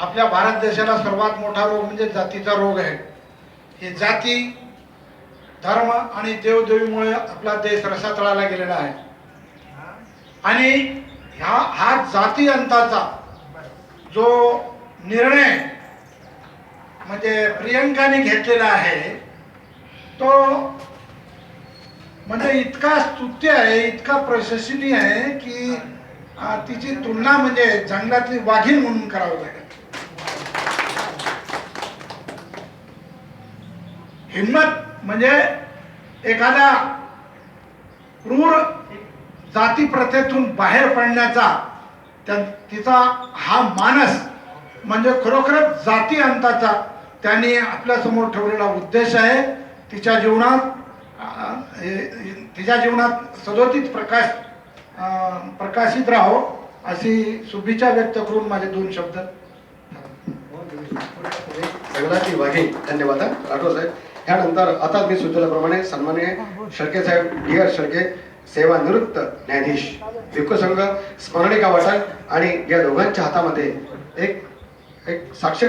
आपल्या भारत देशाला सर्वात मोठा रोग म्हणजे जातीचा रोग आहे. हे जाती धर्म आणि देवदेवीमुळे आपला देश रसातळाला गेलेला आहे. आणि ह्या हा जाती अंताचा जो निर्णय म्हणजे प्रियंकाने घेतलेला आहे तो म्हणजे इतका स्तुत्य आहे इतका प्रशंसनीय आहे की तिची तुलना म्हणजे जंगलातली वाघीण म्हणून करावं लागेल. हिंमत म्हणजे एखाद्या क्रूर जाती प्रथेतून बाहेर पडण्याचा त्या तिचा हा मानस म्हणजे खरोखरच जाती अंताचा त्यांनी आपल्यासमोर ठेवलेला उद्देश आहे. तिच्या जीवनात तिच्या जीवनात सदोदित प्रकाश प्रकाशित राहो अशी शुभेच्छा व्यक्त करून माझे दोन शब्द. हो, जगलाची धन्यवाद राठोड साहेब. त्यानंतर आता मी सुचवल्याप्रमाणे सन्मान्य शेळके साहेब डी आर शेळके सेवानिवृत्त न्यायाधीश भिक्खू संघ स्मरणिका वाटप आणि या दोघांच्या हातामध्ये एक एक साक्ष